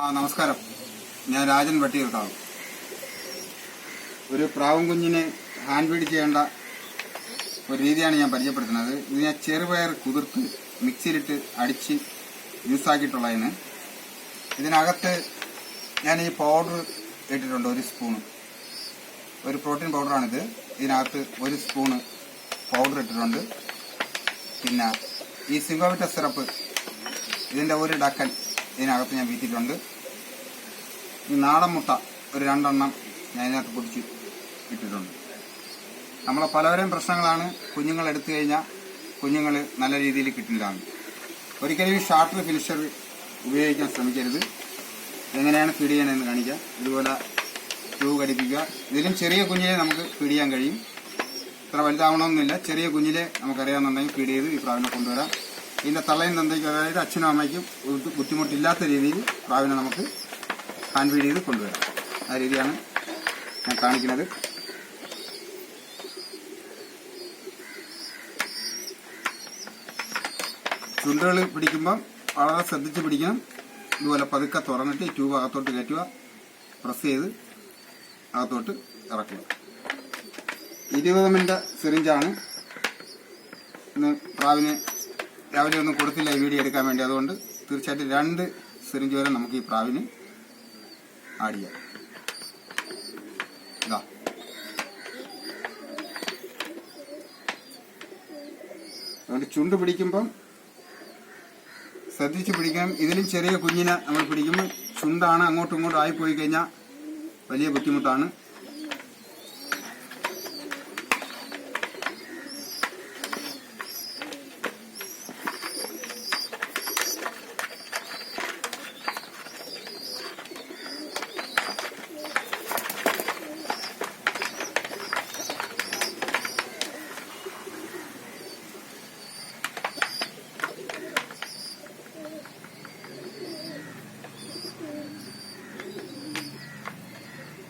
ആ നമസ്കാരം. ഞാൻ രാജൻ വട്ടിയൂർക്കാവ്. ഒരു പ്രാവും കുഞ്ഞിനെ ഹാൻഡ് ഫീഡ് ചെയ്യേണ്ട ഒരു രീതിയാണ് ഞാൻ പരിചയപ്പെടുത്തുന്നത്. ഇത് ഞാൻ ചെറുപയർ കുതിർത്ത് മിക്സിയിലിട്ട് അടിച്ച് ജ്യൂസാക്കിയിട്ടുള്ളതിന് ഇതിനകത്ത് ഞാൻ ഈ പൗഡർ ഇട്ടിട്ടുണ്ട് ഒരു സ്പൂണ് ഒരു പ്രോട്ടീൻ പൗഡറാണിത് ഇതിനകത്ത് ഒരു സ്പൂണ് പൗഡർ ഇട്ടിട്ടുണ്ട്. പിന്നെ ഈ സിംഗോവിറ്റ സിറപ്പ് ഇതിന്റെ ഒരു ഡക്കൻ ഇതിനകത്ത് ഞാൻ വീട്ടിട്ടുണ്ട് ഈ നാടൻ മുട്ട ഒരു രണ്ടെണ്ണം ഞാൻ ഇതിനകത്ത് പൊടിച്ച് ഇട്ടിട്ടുണ്ട്. നമ്മളെ പലവരും പ്രശ്നങ്ങളാണ് കുഞ്ഞുങ്ങൾ എടുത്തു കഴിഞ്ഞാൽ കുഞ്ഞുങ്ങൾ നല്ല രീതിയിൽ കിട്ടില്ലാന്ന്. ഒരിക്കലും ഈ ഷാർട്ടർ ഫിനിഷർ ഉപയോഗിക്കാൻ ശ്രമിക്കരുത്. എങ്ങനെയാണ് ഫീഡ് ചെയ്യണമെന്ന് കാണിക്കാം. ഇതുപോലെ ട്യൂബ് ഘടിപ്പിക്കുക. ഇതിലും ചെറിയ കുഞ്ഞിലെ നമുക്ക് ഫീഡ് ചെയ്യാൻ കഴിയും. ഇത്ര വലുതാവണമെന്നില്ല. ചെറിയ കുഞ്ഞിലെ നമുക്കറിയാമെന്നുണ്ടെങ്കിൽ ഫീഡ് ചെയ്ത് ഈ പ്രാവിനെ കൊണ്ടുവരാം. ഇതിന്റെ തള്ളയും തന്തയ്ക്കും അതായത് അച്ഛനും അമ്മയ്ക്കും ബുദ്ധിമുട്ടില്ലാത്ത രീതിയിൽ പ്രാവിനെ നമുക്ക് ഹാൻഡ് ഫീഡ് ചെയ്ത് കൊണ്ടുവരാം. ആ രീതിയാണ് ഞാൻ കാണിക്കുന്നത്. ചുണ്ടുകൾ പിടിക്കുമ്പം വളരെ ശ്രദ്ധിച്ച് പിടിക്കണം. ഇതുപോലെ പതുക്കെ തുറന്നിട്ട് ട്യൂബ് അകത്തോട്ട് കയറ്റുക. പ്രസ് ചെയ്ത് അകത്തോട്ട് ഇറക്കുക. ഇരുപത് മിനിറ്റ് സിറിഞ്ചാണ്. ഇന്ന് പ്രാവിന് രാവിലെ ഒന്നും കൊടുത്തില്ല ഈ വീഡിയോ എടുക്കാൻ വേണ്ടി. അതുകൊണ്ട് തീർച്ചയായിട്ടും രണ്ട് സിറിഞ്ച് വരെ നമുക്ക് ഈ പ്രാവിന് ആഡ് ചെയ്യാം. അതുകൊണ്ട് ചുണ്ട് പിടിക്കുമ്പം ശ്രദ്ധിച്ച് പിടിക്കണം. ഇതിലും ചെറിയ കുഞ്ഞിനെ നമ്മൾ പിടിക്കുമ്പോൾ ചുണ്ടാണ് അങ്ങോട്ടും ഇങ്ങോട്ടും ആയിപ്പോയി കഴിഞ്ഞാൽ വലിയ ബുദ്ധിമുട്ടാണ്.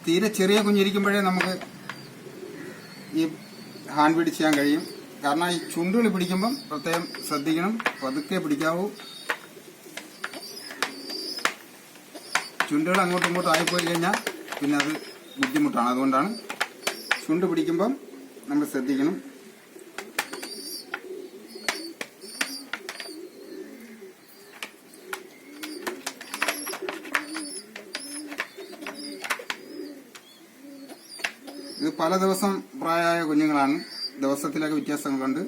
തീരെ ചെറിയ കുഞ്ഞിരിക്കുമ്പോഴേ നമുക്ക് ഈ ഹാൻഡ് ഫീഡ് ചെയ്യാൻ കഴിയും. കാരണം ഈ ചുണ്ടുകൾ പിടിക്കുമ്പം പ്രത്യേകം ശ്രദ്ധിക്കണം. പതുക്കെ പിടിക്കാവൂ. ചുണ്ടുകൾ അങ്ങോട്ടും ഇങ്ങോട്ടും ആയിപ്പോയി കഴിഞ്ഞാൽ പിന്നെ അത് ബുദ്ധിമുട്ടാണ്. അതുകൊണ്ടാണ് ചുണ്ട് പിടിക്കുമ്പം നമ്മൾ ശ്രദ്ധിക്കണം. ഇത് പല ദിവസം പ്രായമായ കുഞ്ഞുങ്ങളാണ്. ദിവസത്തിലൊക്കെ വ്യത്യാസങ്ങളുണ്ട്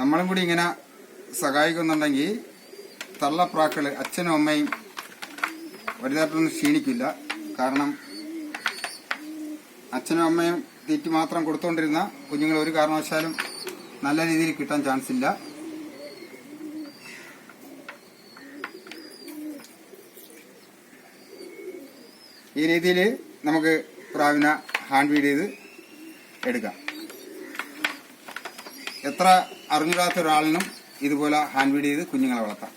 നമ്മളും കൂടി ഇങ്ങനെ സഹായിക്കുന്നുണ്ടെങ്കിൽ തള്ളപ്രാക്കൾ അച്ഛനും അമ്മയും വലുതായിട്ടൊന്നും ക്ഷീണിക്കില്ല. കാരണം അച്ഛനും അമ്മയും തീറ്റി മാത്രം കൊടുത്തുകൊണ്ടിരുന്ന കുഞ്ഞുങ്ങൾ ഒരു കാരണവശാലും നല്ല രീതിയിൽ കിട്ടാൻ ചാൻസ് ഇല്ല. ഈ രീതിയിൽ നമുക്ക് പ്രാവിന ഹാൻഡ് ഫീഡ് ചെയ്ത് എടുക്കാം. എത്ര അറിഞ്ഞിടാത്ത ഒരാളിനും ഇതുപോലെ ഹാൻഡ് ഫീഡ് ചെയ്ത് കുഞ്ഞുങ്ങളെ വളർത്താം.